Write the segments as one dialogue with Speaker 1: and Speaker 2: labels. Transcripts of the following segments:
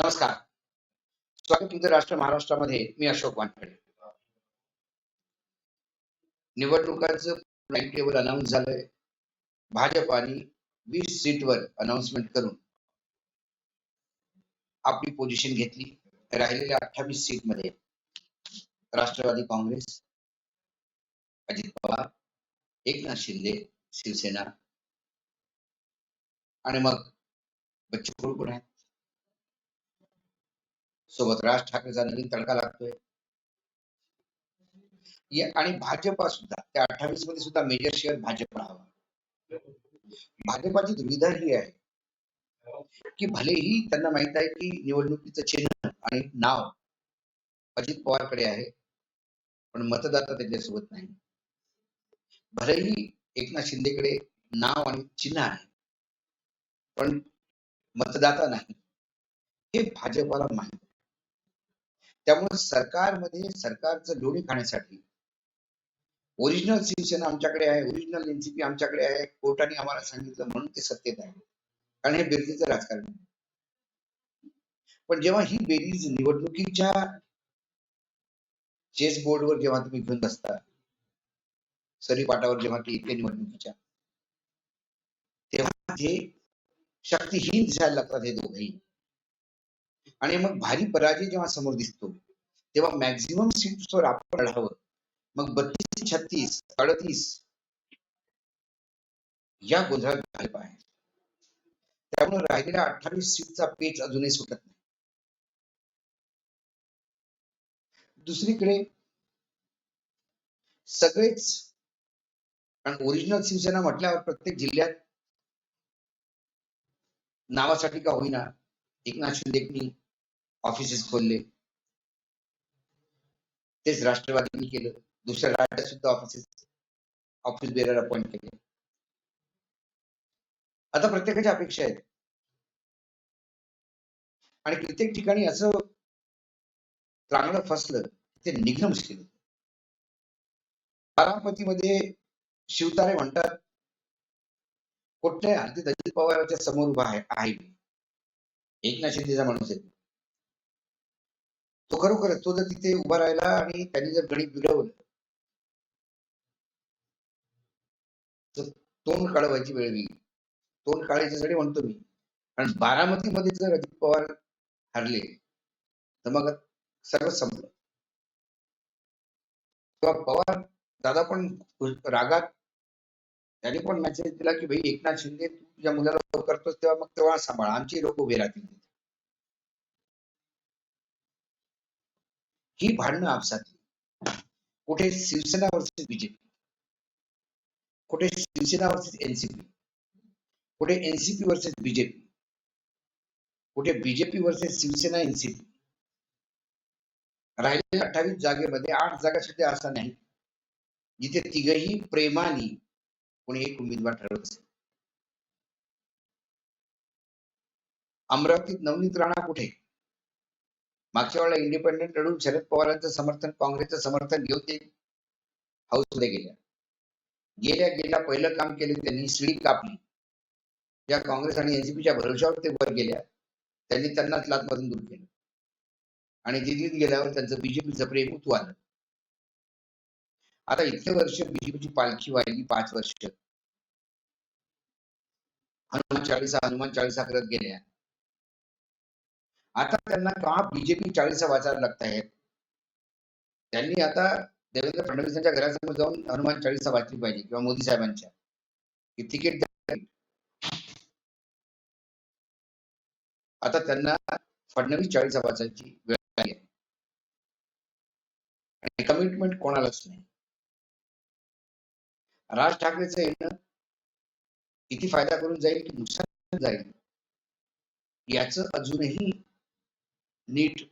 Speaker 1: नमस्कार. स्वागत तुमचं राष्ट्र महाराष्ट्रामध्ये. मी अशोक वानखेडे. निवडणुकांचं टाइम टेबल अनाऊन्स झालंय. भाजपाने वीस सीटवर अनाउन्समेंट करून आपली पोझिशन घेतली. राहिलेल्या अठ्ठावीस सीटमध्ये राष्ट्रवादी काँग्रेस अजित पवार एकनाथ शिंदे शिवसेना आणि मग बच्चू कडू पण आहेत. सोबत राज ठाकरेचा नवीन तडका लागतोय. आणि भाजपा सुद्धा त्या अठ्ठावीसमध्ये सुद्धा मेजर शेअर भाजप हवा. भाजपाची दुविधा ही आहे की भलेही त्यांना माहीत आहे की निवडणुकीचं चिन्ह आणि नाव अजित पवारकडे आहे पण मतदाता त्यांच्यासोबत नाही. भलेही एकनाथ शिंदेकडे नाव आणि चिन्ह आहे पण मतदाता नाही. हे भाजपाला माहीत त्यामुळे सरकारमध्ये सरकारचं लोणी खाण्यासाठी. ओरिजिनल शिवसेना आमच्याकडे आहे ओरिजिनल एनसीपी आमच्याकडे आहे कोर्टाने आम्हाला सांगितलं म्हणून ते सत्तेत आहे. कारण हे बेरजेचं राजकारण पण जेव्हा ही बेरीज निवडणुकीच्या चेस बोर्डवर जेव्हा तुम्ही घेऊन बसता सरीपाटावर जेव्हा ती येते निवडणुकीच्या तेव्हा ते शक्तीहीन दिसायला लागतात हे दोघेही आणि मग भारी पराजय जेव्हा समोर दिसतो तेव्हा मॅक्झिमम सीट्सवर आपण लढावं. मग बत्तीस छत्तीस अडतीस या गोंधळात भाजप आहे त्यामुळे राहिलेल्या अठ्ठावीस सीटचा पेच अजूनही सुटत नाही. दुसरीकडे सगळेच कारण ओरिजिनल शिवसेना म्हटल्यावर प्रत्येक जिल्ह्यात नावासाठी का होईना एकनाथ शिंदेनी ऑफिसेस खोलले. तेच राष्ट्रवादीनी केलं. दुसऱ्या राज्यात सुद्धा ऑफिसेस ऑफिस बेरर अपॉइंट केले. आता प्रत्येकाच्या अपेक्षा आहेत. आणि कित्येक ठिकाणी असं चांगलं फसलं ते निघणं मुश्किल होतं बारामतीमध्ये शिवतारे म्हणतात कुठल्या हाती अजित पवारांच्या समोर उभा आहे आहे मी. एकनाथ शिंदेचा माणूस आहे तो खरोखर तो जर तिथे उभा राहिला आणि त्यांनी जर गणित बिघडवलं तर तोंड काढवायची वेळ येईल तोंड काढायच्यासाठी म्हणतो मी. आणि बारामतीमध्ये जर अजित पवार हरले तर मग सगळं संपलं. तेव्हा पवार दादा पण रागात त्याने पण मेसेज दिला की भाई एकनाथ शिंदे तू तुझ्या मुलाला करतोस तेव्हा मग तेव्हा सांभाळ. आमची लोक उभे राहतील. ही भांडणं आपसातली. कुठे शिवसेना वर्सेस बीजेपी, कुठे शिवसेना वर्सेस एनसीपी, कुठे एनसीपी वर्सेस बीजेपी, कुठे बीजेपी वर्सेस शिवसेना, एनसीपी. राहिलेल्या अठ्ठावीस जागेमध्ये आठ जागा सध्या असा नाही, जिथे तिघही प्रेमाने कोणी एक उमेदवार ठरवत असेल. अमरावतीत नवनीत राणा कुठे? मागच्या वेळेला इंडिपेंडेंट लढून शरद पवारांचं समर्थन काँग्रेसचं समर्थन घेऊन ते हाऊसमध्ये गेल्या गेल्या गेल्या पहिलं काम केलं त्यांनी शिडी कापली. ज्या काँग्रेस आणि एनसीपीच्या भरोशावर ते वर गेल्या त्यांनी त्यांनाच लातमधून दूर केलं. आणि दिल्लीत गेल्यावर त्यांचं बीजेपीचं प्रेम उतू आलं. आता इतके वर्ष बीजेपीची पालखी वाहिली पाच वर्ष. हनुमान चाळीसा हनुमान चाळीसा करत गेल्या. आता त्यांना का बीजेपी चाळीसा वाचायला लागत आहेत? त्यांनी आता देवेंद्र फडणवीसांच्या घरासमोर जाऊन हनुमान चाळीसा वाचली पाहिजे किंवा मोदी साहेबांच्या. की तिकीट आता त्यांना फडणवीस चाळीसा वाचायची वेळ आली आहे. आणि कमिटमेंट कोणालाच नाही. राज ठाकरेचं येणं किती फायदा करून जाईल की नुकसान जाईल? याच अजूनही नीट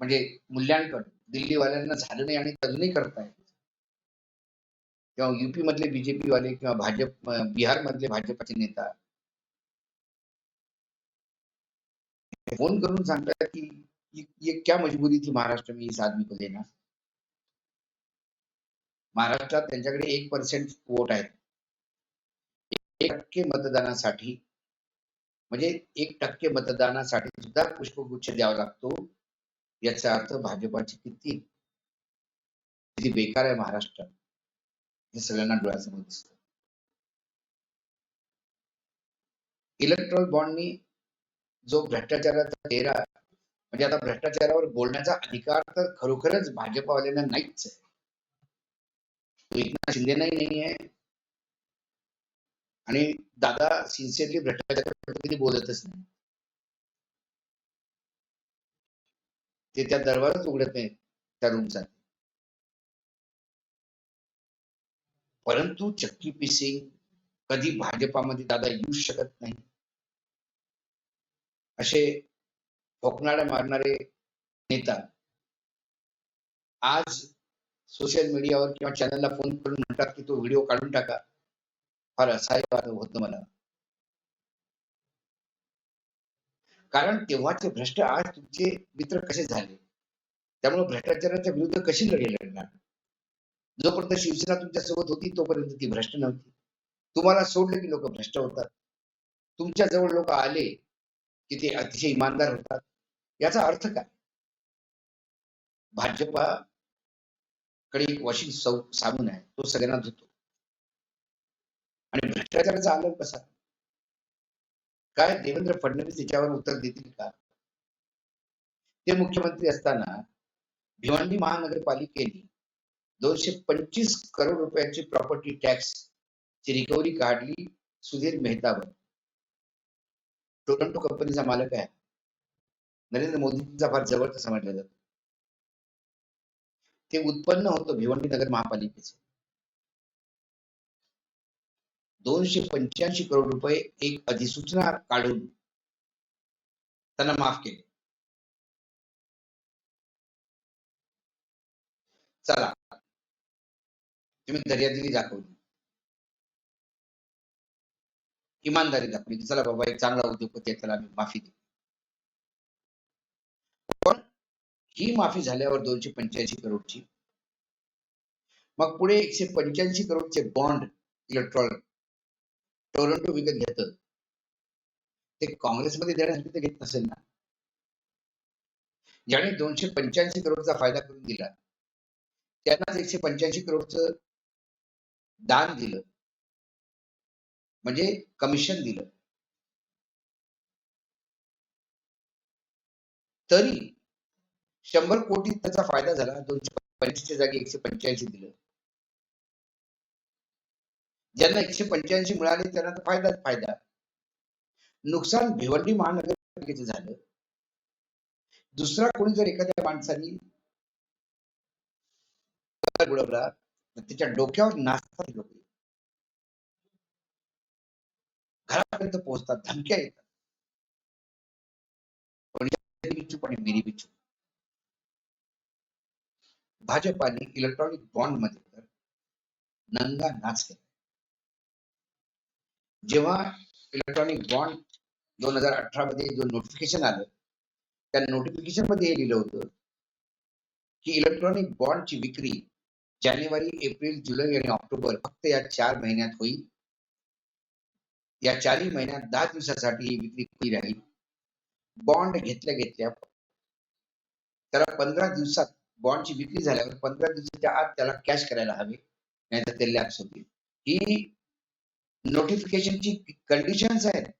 Speaker 1: म्हणजे मूल्यांकन दिल्लीवाल्यांना झालं नाही आणि अजूनही करताय किंवा युपी मधले बीजेपी वाले किंवा भाजप बिहार मधले भाजपाचे नेता. फोन करून सांगतात की ये- ये क्या मजबुरी थी महाराष्ट्र में इस आदमी को देना महाराष्ट्रात त्यांच्याकडे एक पर्सेंट वोट आहेत एक टक्के मतदानासाठी म्हणजे एक टक्के मतदानासाठी सुद्धा पुष्पगुच्छ द्यावा लागतो. याचा अर्थ भाजपाची किती किती बेकार आहे महाराष्ट्रात हे सगळ्यांना डोळ्यासमोर दिसत. इलेक्ट्रॉल बॉन्डनी जो भ्रष्टाचाराचा चेहरा, म्हणजे आता भ्रष्टाचारावर बोलण्याचा अधिकार तर खरोखरच भाजपावाल्यांना नाहीच आहे. तो एकनाथ शिंदेनाही नाही आहे आणि दादा सिन्सिअरली भ्रष्टाचार कधी बोलतच नाही. ते त्या दरबारच उघडत नाही त्या रूमचा परंतु चक्की पिसिंग कधी भाजपामध्ये दादा येऊ शकत नाही. असे फोकणाऱ्या मारणारे नेता आज सोशल मीडियावर किंवा चॅनलला फोन करून म्हणतात की तो व्हिडिओ काढून टाका. फार असहाय्य होतं मला. कारण तेव्हाचे भ्रष्ट आज तुमचे मित्र कसे झाले? त्यामुळे भ्रष्टाचाराच्या विरुद्ध कशी लढे लढणार? जोपर्यंत शिवसेना तुमच्यासोबत होती तोपर्यंत ती भ्रष्ट नव्हती. तुम्हाला सोडले की लोक भ्रष्ट होतात. तुमच्या जवळ लोक आले की ते अतिशय इमानदार होतात. याचा अर्थ काय? भाजपा कडे एक वॉशिंग साबून आहे तो सगळ्यांना धुतो आणि भ्रष्टाचाराचा आलोक कसा? काय देवेंद्र फडणवीस याच्यावर उत्तर देतील का? ते मुख्यमंत्री असताना भिवंडी महानगरपालिकेने दोनशे पंचवीस करोड रुपयाची प्रॉपर्टी टॅक्स ची रिकव्हरी काढली सुधीर मेहतावर. टोरंटो कंपनीचा मालक आहे. नरेंद्र मोदींचा फार जवळचा समजला जातो. ते उत्पन्न होतं भिवंडी नगर महापालिकेचं. दोनशे पंच्याऐंशी करोड रुपये एक अधिसूचना काढून त्यांना माफ़ केले. चला, तुम्ही दर्यादिली दाखवली. इमानदारी दाखवली. चला बाबा, एक चांगला उद्योगपती आहे त्याला आम्ही माफ़ी देऊ पण ही माफ़ी झाल्यावर दोनशे पंच्याऐंशी करोडची, मग पुढे एकशे पंच्याऐंशी करोडचे बॉन्ड इलेक्ट्रॉनिक टोरंटो विकत घेत ते काँग्रेसमध्ये देण्यासाठी ते घेत नसेल ना ज्याने दोनशे पंच्याऐंशी करोडचा फायदा करून दिला त्यांनाच एकशे पंच्याऐंशी करोडचं दान दिलं. म्हणजे कमिशन दिलं. तरी शंभर कोटी त्याचा फायदा झाला दोनशे पंचवीसच्या जागी एकशे पंच्याऐंशी दिलं. ज्यांना एकशे पंच्याऐंशी मिळाले त्यांना तर फायदाच फायदा. नुकसान भिवंडी महानगरपालिकेचं झालं. दुसरा कोणी जर एखाद्या माणसाने बुडवला तर त्याच्या डोक्यावर नाचतात लोक. घरापर्यंत पोहोचतात धमक्या येतात. चूप आणि मेरी चूप भाजपाने इलेक्ट्रॉनिक बॉन्डमध्ये तर नंगा नाच केला. जेव्हा इलेक्ट्रॉनिक बॉन्ड दोन हजार अठरा मध्ये जो नोटिफिकेशन आलं त्या नोटिफिकेशनमध्ये हे लिहिलं होतं की इलेक्ट्रॉनिक बॉन्डची विक्री जानेवारी एप्रिल जुलै आणि ऑक्टोबर फक्त या चार महिन्यात होईल. या चारही महिन्यात दहा दिवसासाठी ही विक्री खुली राहील बॉन्ड घेतल्या घेतल्या त्याला पंधरा दिवसात बॉन्डची विक्री झाल्यावर पंधरा दिवसाच्या आत त्याला कॅश करायला हवे नाहीतर ते लॅप्स होतील. ही नोटिफिकेशनची कंडिशन्स आहेत.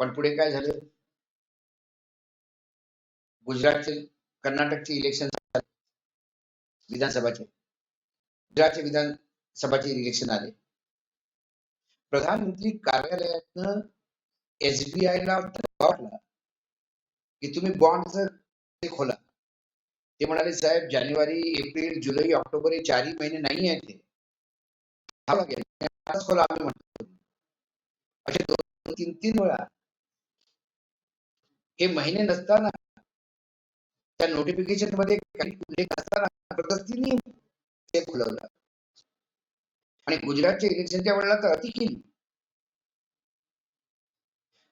Speaker 1: पण पुढे काय झालं? गुजरातचे कर्नाटकचे इलेक्शन विधानसभाचे. गुजरातचे विधानसभाचे इलेक्शन आले. प्रधानमंत्री कार्यालयातनं एसबीआय ला की तुम्ही बॉन्डच खोला. ते म्हणाले साहेब जानेवारी एप्रिल जुलै ऑक्टोबर हे चारही महिने नाही आहेत ते खोला आम्ही म्हणतो. असे दोन तीन तीन वेळा. हे महिने नसताना त्या नोटिफिकेशनमध्ये काही उल्लेख असताना ते खुलवलं. आणि गुजरातच्या इलेक्शनच्या वेळेला तर अति केली.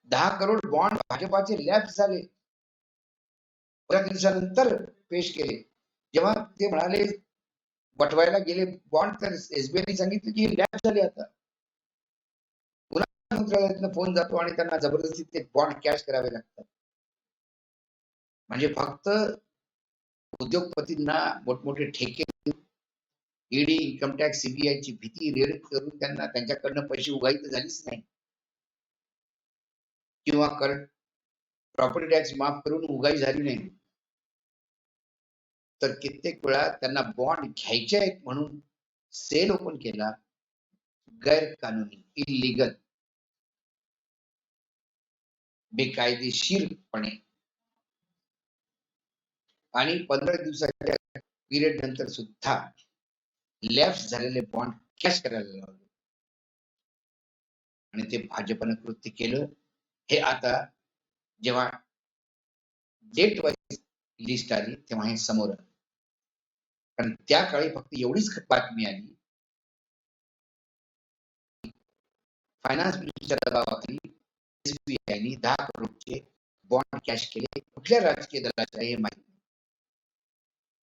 Speaker 1: दहा करोड बॉन्ड भाजपाचे लॅब्स झाले. दिवसानंतर पेश केले. जेव्हा ते म्हणाले वटवायला गेले बॉन्ड तर एसबीआयने सांगितलं की लॅब झाली आता. मंत्रालयातनं फोन जातो आणि त्यांना जबरदस्ती ते बॉन्ड कॅश करावे लागतात. म्हणजे फक्त उद्योगपतींना मोठमोठे ठेके ईडी इन्कम टॅक्स सीबीआय ची भीती रेड करून त्यांना त्यांच्याकडनं पैसे उगाई तर झालीच नाही. किंवा कर प्रॉपर्टी टॅक्स माफ करून उगाई झाली नाही. तर कित्येक वेळा त्यांना बॉन्ड घ्यायचे आहेत म्हणून सेल ओपन केला गैरकानुनी इलिगल बेकायदेशीरपणे. आणि पंधरा दिवसाच्या पिरियड नंतर सुद्धा लॅप्स झालेले बॉन्ड कॅश करायला लावले. आणि ते भाजपनं कृत्य केलं. हे आता जेव्हा डेट वाईज लिस्ट आली तेव्हा हे समोर आलं. कारण त्या काळी फक्त एवढीच बातमी आली. फायनान्स मिनिस्टरच्या दबावाखाली एसबीआयने दहा करोडचे बॉन्ड कॅश केले. कुठल्या राजकीय दलाच्या हे माहिती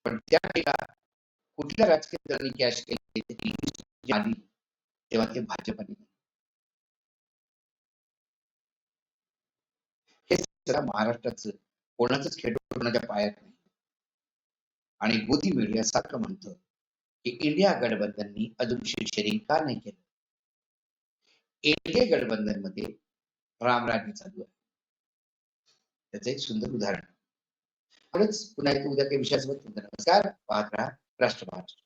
Speaker 1: पण त्या वेळेला कुठल्या राजकीय दलाने कॅश केले आली तेव्हा ते भाजपने हे सगळं महाराष्ट्राचं कोणाचंच खेळतो कोणाच्या पायात नाही. आणि गोदी मीडिया सारखं म्हणतं की इंडिया गठबंधननी अजून शेअरिंग का नाही केलं? एनडीए गठबंधनमध्ये रामराज्य चालू आहे. त्याचं एक सुंदर उदाहरण. पुन्हा एकदा उद्या काही विषयासोबत नमस्कार. पाहत राहा राष्ट्र महाराष्ट्र